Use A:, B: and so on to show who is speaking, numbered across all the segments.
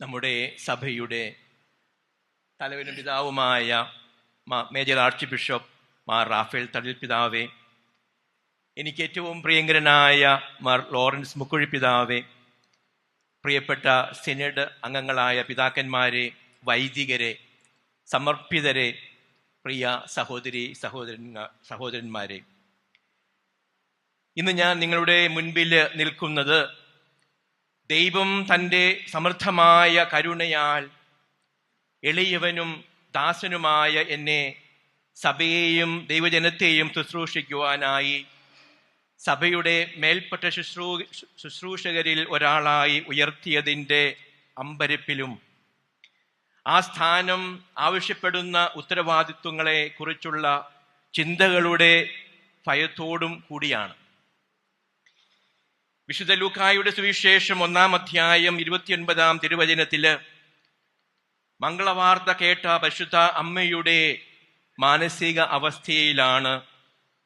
A: നമ്മുടെ സഭയുടെ തലവനും പിതാവുമായ major archbishop Mar Raphael Thattil പിതാവെ എനിക്ക് ഏറ്റവും പ്രിയങ്കരനായ മാർ ലോറൻസ് മുക്കുഴി പിതാവെ പ്രിയപ്പെട്ട സിനഡ് അംഗങ്ങളായ പിതാക്കന്മാരെ വൈദികരെ സമർപ്പിതരെ പ്രിയ സഹോദരി സഹോദരൻ സഹോദരന്മാരെ. ഇന്ന് ഞാൻ നിങ്ങളുടെ മുൻപിൽ നിൽക്കുന്നത് ദൈവം തന്റെ സമൃദ്ധമായ കരുണയാൽ എളിയവനും ദാസനുമായ എന്നെ സഭയെയും ദൈവജനത്തെയും ശുശ്രൂഷിക്കുവാനായി സഭയുടെ മേൽപ്പെട്ട ശുശ്രൂ ശുശ്രൂഷകരിൽ ഒരാളായി ഉയർത്തിയതിന്റെ അമ്പരപ്പിലും ആ സ്ഥാനം ആവശ്യപ്പെടുന്ന ഉത്തരവാദിത്വങ്ങളെ കുറിച്ചുള്ള ചിന്തകളുടെ ഭയത്തോടും കൂടിയാണ്. വിശുദ്ധ ലൂക്കായുടെ സുവിശേഷം ഒന്നാം അധ്യായം ഇരുപത്തിയൊൻപതാം തിരുവചനത്തിൽ മംഗളവാർത്ത കേട്ട പരിശുദ്ധ അമ്മയുടെ മാനസിക അവസ്ഥയിലാണ്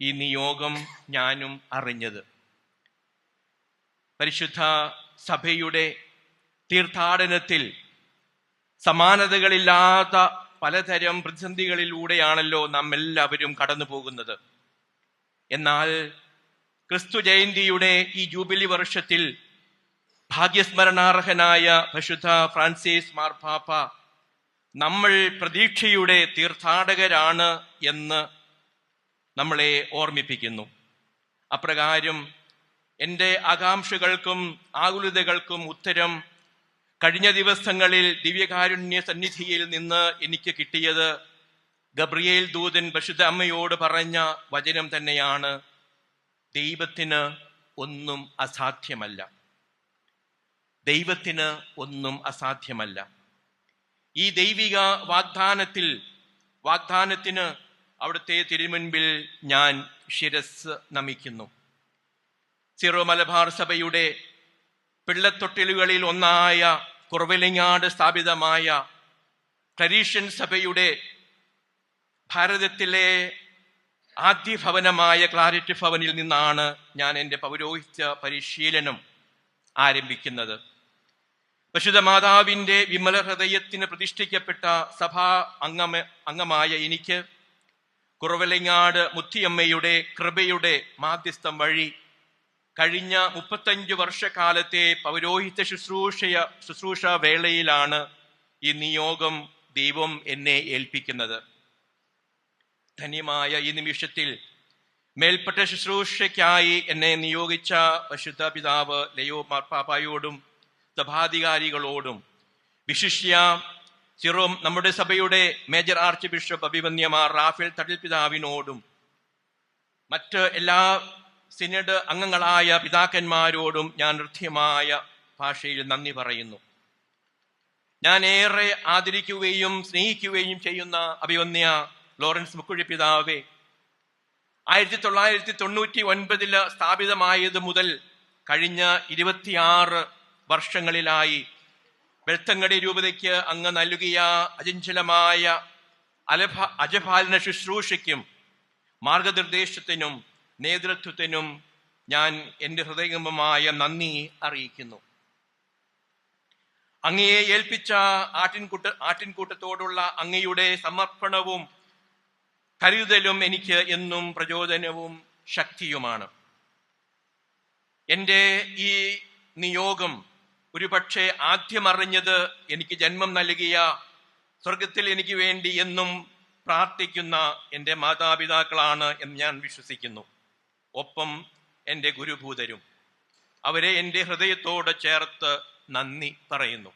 A: ഈ നിയോഗം ഞാനും അറിഞ്ഞത്. പരിശുദ്ധ സഭയുടെ തീർത്ഥാടനത്തിൽ സമാനതകളില്ലാത്ത പലതരം പ്രതിസന്ധികളിലൂടെയാണല്ലോ നാം എല്ലാവരും കടന്നു പോകുന്നത് എന്നാൽ ക്രിസ്തു ജയന്തിയുടെ ഈ ജൂബിലി വർഷത്തിൽ ഭാഗ്യസ്മരണാർഹനായ പരിശുദ്ധ ഫ്രാൻസിസ് മാർപ്പാപ്പ നമ്മൾ പ്രതീക്ഷയുടെ തീർത്ഥാടകരാണ് എന്ന് നമ്മളെ ഓർമ്മിപ്പിക്കുന്നു. അപ്രകാരം എന്റെ ആകാംക്ഷകൾക്കും ആകുലതകൾക്കും ഉത്തരം കഴിഞ്ഞ ദിവസങ്ങളിൽ ദിവ്യകാരുണ്യ സന്നിധിയിൽ നിന്ന് എനിക്ക് കിട്ടിയത് ഗബ്രിയേൽ ദൂതൻ പരിശുദ്ധ അമ്മയോട് പറഞ്ഞ വചനം തന്നെയാണ്. ദൈവത്തിന് ഒന്നും അസാധ്യമല്ല. ദൈവത്തിന് ഒന്നും അസാധ്യമല്ല. ഈ ദൈവിക വാഗ്ദാനത്തിൽ വാഗ്ദാനത്തിന് അവിടുത്തെ തിരുമുൻപിൽ ഞാൻ ശിരസ് നമിക്കുന്നു. സിറോ മലബാർ സഭയുടെ പിള്ളത്തൊട്ടിലുകളിൽ ഒന്നായ കുറവിലങ്ങാട് സ്ഥാപിതമായ ക്ലരീഷ്യൻ സഭയുടെ ഭാരതത്തിലെ ആദ്യ ഭവനമായ ക്ലാരിറ്റി ഭവനിൽ നിന്നാണ് ഞാൻ എന്റെ പൗരോഹിത്യ പരിശീലനം ആരംഭിക്കുന്നത്. പരിശുദ്ധ മാതാവിന്റെ വിമല ഹൃദയത്തിന് പ്രതിഷ്ഠിക്കപ്പെട്ട സഭാ അംഗമ അംഗമായ എനിക്ക് കുറവലങ്ങാട് മുത്തിയമ്മയുടെ കൃപയുടെ മാധ്യസ്ഥം വഴി കഴിഞ്ഞ മുപ്പത്തഞ്ചു വർഷക്കാലത്തെ പൗരോഹിത്യ ശുശ്രൂഷയ ശുശ്രൂഷ വേളയിലാണ് ഈ നിയോഗം ദൈവം എന്നെ ഏൽപ്പിക്കുന്നത്. ധന്യമായ ഈ നിമിഷത്തിൽ മേൽപ്പെട്ട ശുശ്രൂഷയ്ക്കായി എന്നെ നിയോഗിച്ച പരിശുദ്ധ പിതാവ് ലയോ മാർപ്പാപ്പായോടും സഭാധികാരികളോടും വിശിഷ്യ സിറോം നമ്മുടെ സഭയുടെ മേജർ ആർച്ച് ബിഷപ്പ് അഭിമന്യമാർ റാഫേൽ തടിൽ പിതാവിനോടും മറ്റ് എല്ലാ സിനഡ് അംഗങ്ങളായ പിതാക്കന്മാരോടും ഞാൻ ഹൃദ്യമായ ഭാഷയിൽ നന്ദി പറയുന്നു. ഞാൻ ഏറെ ആദരിക്കുകയും സ്നേഹിക്കുകയും ചെയ്യുന്ന അഭിവന്യ ലോറൻസ് മുക്കുഴി പിതാവേ ആയിരത്തി തൊള്ളായിരത്തി തൊണ്ണൂറ്റി ഒൻപതിൽ സ്ഥാപിതമായത് മുതൽ കഴിഞ്ഞ ഇരുപത്തിയാറ് വർഷങ്ങളിലായി വെളുത്തങ്ങടി രൂപതയ്ക്ക് അങ്ങ് നൽകിയ അചഞ്ചലമായ അലഭ അജപാലന ശുശ്രൂഷയ്ക്കും മാർഗനിർദ്ദേശത്തിനും നേതൃത്വത്തിനും ഞാൻ എന്റെ ഹൃദയംഗമമായ നന്ദി അറിയിക്കുന്നു. അങ്ങയെ ഏൽപ്പിച്ച ആട്ടിൻകൂട്ട ആട്ടിൻകൂട്ടത്തോടുള്ള അങ്ങയുടെ സമർപ്പണവും കരുതലും എനിക്ക് എന്നും പ്രചോദനവും ശക്തിയുമാണ്. എന്റെ ഈ നിയോഗം ഒരുപക്ഷെ ആദ്യമറിഞ്ഞത് എനിക്ക് ജന്മം നൽകിയ സ്വർഗത്തിൽ എനിക്ക് വേണ്ടി എന്നും പ്രാർത്ഥിക്കുന്ന എന്റെ മാതാപിതാക്കളാണ് എന്ന് ഞാൻ വിശ്വസിക്കുന്നു. ഒപ്പം എന്റെ ഗുരുഭൂതരും അവരെ എന്റെ ഹൃദയത്തോട് ചേർത്ത് നന്ദി പറയുന്നു.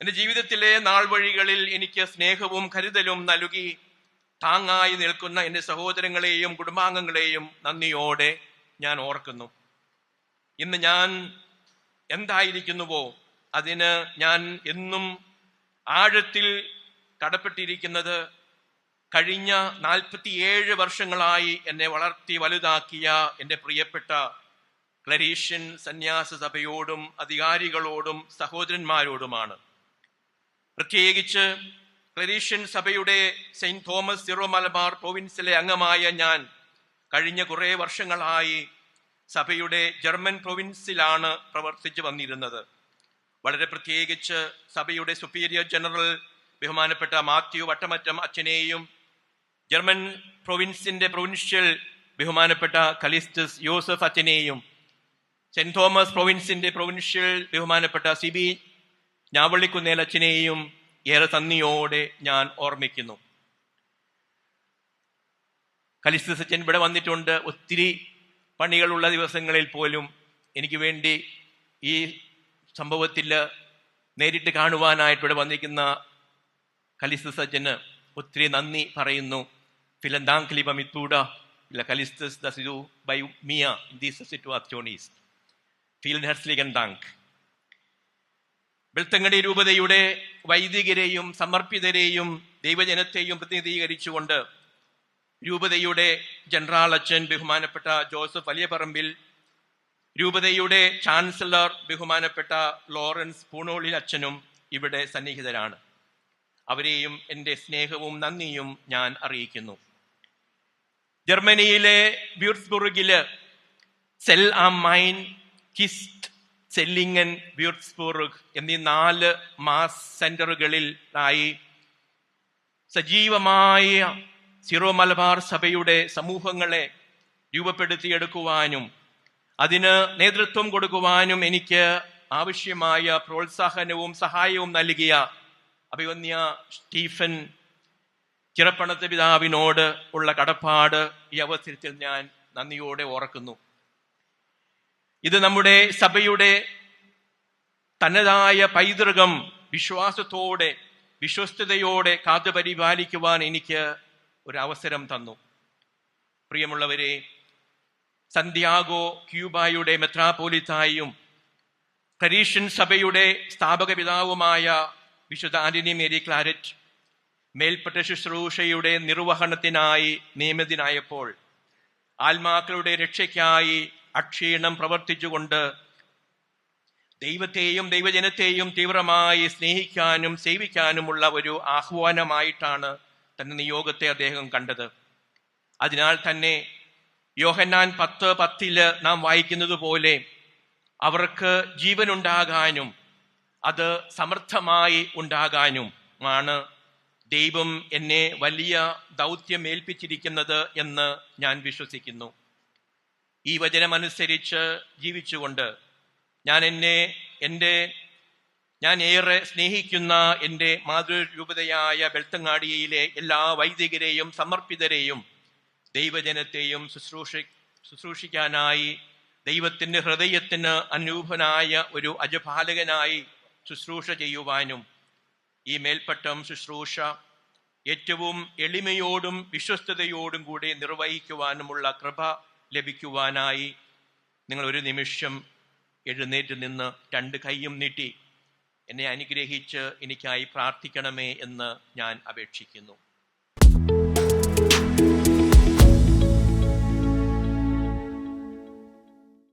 A: എന്റെ ജീവിതത്തിലെ നാൾ വഴികളിൽ എനിക്ക് സ്നേഹവും കരുതലും നൽകി താങ്ങായി നിൽക്കുന്ന എന്റെ സഹോദരങ്ങളെയും കുടുംബാംഗങ്ങളെയും നന്ദിയോടെ ഞാൻ ഓർക്കുന്നു. ഇന്ന് ഞാൻ എന്തായിരിക്കുന്നുവോ? അതിന് ഞാൻ എന്നും ആഴത്തിൽ കടപ്പെട്ടിരിക്കുന്നത് കഴിഞ്ഞ നാൽപ്പത്തിയേഴ് വർഷങ്ങളായി എന്നെ വളർത്തി വലുതാക്കിയ എന്റെ പ്രിയപ്പെട്ട ക്ലരീഷ്യൻ സന്യാസ സഭയോടും അധികാരികളോടും സഹോദരന്മാരോടുമാണ്. പ്രത്യേകിച്ച് ക്ലരീഷ്യൻ സഭയുടെ സെയിന്റ് തോമസ് സിറോ മലബാർ പ്രൊവിൻസിലെ അംഗമായ ഞാൻ കഴിഞ്ഞ കുറേ വർഷങ്ങളായി സഭയുടെ ജർമ്മൻ പ്രൊവിൻസിലാണ് പ്രവർത്തിച്ചു വന്നിരുന്നത്. വളരെ പ്രത്യേകിച്ച് സഭയുടെ സുപ്പീരിയർ ജനറൽ ബഹുമാനപ്പെട്ട മാത്യു വട്ടമറ്റം അച്ഛനെയും ജർമ്മൻ പ്രൊവിൻസിന്റെ പ്രൊവിൻഷ്യൽ ബഹുമാനപ്പെട്ട കലിസ്റ്റസ് യോസഫ് അച്ഛനെയും സെന്റ് തോമസ് പ്രൊവിൻസിന്റെ പ്രൊവിൻഷ്യൽ ബഹുമാനപ്പെട്ട സി ബി ഞാവള്ളിക്കുന്നേൽ അച്ഛനെയും ഏറെ നന്ദിയോടെ ഞാൻ ഓർമ്മിക്കുന്നു. കലിസ്തു സച്ചൻ ഇവിടെ വന്നിട്ടുണ്ട്. ഒത്തിരി പണികളുള്ള ദിവസങ്ങളിൽ പോലും എനിക്ക് വേണ്ടി ഈ സംഭവത്തിൽ നേരിട്ട് കാണുവാനായിട്ട് ഇവിടെ വന്നിരിക്കുന്ന കലിസ്തു സജ്ജന് ഒത്തിരി നന്ദി പറയുന്നു. ഫിലന്താങ്ക് ലിപമിത്തൂട ഇല്ല കലിസ്തസ് ദസിതു ബൈ മിയ ദീസ് സിറ്റുവാച്ചോണീസ് ഫീൽ ഹെർസ്ലിഗൻ താങ്ക് വെളുത്തങ്ങടി രൂപതയുടെ വൈദികരെയും സമർപ്പിതരെയും ദൈവജനത്തെയും പ്രതിനിധീകരിച്ചുകൊണ്ട് രൂപതയുടെ ജനറൽ അച്ഛൻ ബഹുമാനപ്പെട്ട ജോസഫ് വലിയപറമ്പിൽ രൂപതയുടെ ചാൻസലർ ബഹുമാനപ്പെട്ട ലോറൻസ് പൂണോളിൽ അച്ഛനും ഇവിടെ സന്നിഹിതരാണ്. അവരെയും എന്റെ സ്നേഹവും നന്ദിയും ഞാൻ അറിയിക്കുന്നു. ജർമ്മനിയിലെ ബ്യൂർസ്ബുർഗിൽ Zell am Main Kist Zellingen Würzburg എന്നീ നാല് മാസ് സെന്ററുകളിൽ ആയി സജീവമായ സിറോ മലബാർ സഭയുടെ സമൂഹങ്ങളെ രൂപപ്പെടുത്തിയെടുക്കുവാനും അതിന് നേതൃത്വം കൊടുക്കുവാനും എനിക്ക് ആവശ്യമായ പ്രോത്സാഹനവും സഹായവും നൽകിയ അഭിവന്യ സ്റ്റീഫൻ ചിറപ്പണത്തെ പിതാവിനോട് ഉള്ള കടപ്പാട് ഈ അവസരത്തിൽ ഞാൻ നന്ദിയോടെ ഓർക്കുന്നു. ഇത് നമ്മുടെ സഭയുടെ തനതായ പൈതൃകം വിശ്വാസത്തോടെ വിശ്വസ്തയോടെ കാത്തു പരിപാലിക്കുവാൻ എനിക്ക് ഒരു അവസരം തന്നു. പ്രിയമുള്ളവരെ സന്ത്യാഗോ ക്യൂബായുടെ മെത്രാപോലിത്തായും കരീഷ്യൻ സഭയുടെ സ്ഥാപക പിതാവുമായ വിശുദ്ധ ആന്റണി മേരി ക്ലാരറ്റ് മേൽപ്പെട്ട ശുശ്രൂഷയുടെ നിർവഹണത്തിനായി നിയമിതനായപ്പോൾ ആത്മാക്കളുടെ രക്ഷയ്ക്കായി അക്ഷീണം പ്രവർത്തിച്ചുകൊണ്ട് ദൈവത്തെയും ദൈവജനത്തെയും തീവ്രമായി സ്നേഹിക്കാനും സേവിക്കാനുമുള്ള ഒരു ആഹ്വാനമായിട്ടാണ് തന്റെ നിയോഗത്തെ അദ്ദേഹം കണ്ടത്. അതിനാൽ തന്നെ യോഹന്നാൻ പത്ത് പത്തിൽ നാം വായിക്കുന്നത് പോലെ അവർക്ക് ജീവനുണ്ടാകാനും അത് സമർത്ഥമായി ഉണ്ടാകാനും ആണ് ദൈവം എന്നെ വലിയ ദൗത്യം ഏൽപ്പിച്ചിരിക്കുന്നത് എന്ന് ഞാൻ വിശ്വസിക്കുന്നു. ഈ വചനമനുസരിച്ച് ജീവിച്ചുകൊണ്ട് ഞാൻ എന്നെ എന്റെ ഞാൻ ഏറെ സ്നേഹിക്കുന്ന എന്റെ മാതൃരൂപതയായ ബെൽത്തങ്ങാടിയിലെ എല്ലാ വൈദികരെയും സമർപ്പിതരെയും ദൈവജനത്തെയും ശുശ്രൂഷ ശുശ്രൂഷിക്കാനായി ദൈവത്തിന്റെ ഹൃദയത്തിന് അനൂപനായ ഒരു അജപാലകനായി ശുശ്രൂഷ ചെയ്യുവാനും ഈ മേൽപ്പട്ടം ശുശ്രൂഷ ഏറ്റവും എളിമയോടും വിശ്വസ്തയോടും കൂടി നിർവഹിക്കുവാനുമുള്ള കൃപ ലഭിക്കുവാനായി നിങ്ങൾ ഒരു നിമിഷം എഴുന്നേറ്റ് നിന്ന് രണ്ട് കൈയും നീട്ടി എന്നെ അനുഗ്രഹിച്ച് എനിക്കായി പ്രാർത്ഥിക്കണമേ എന്ന് ഞാൻ അപേക്ഷിക്കുന്നു.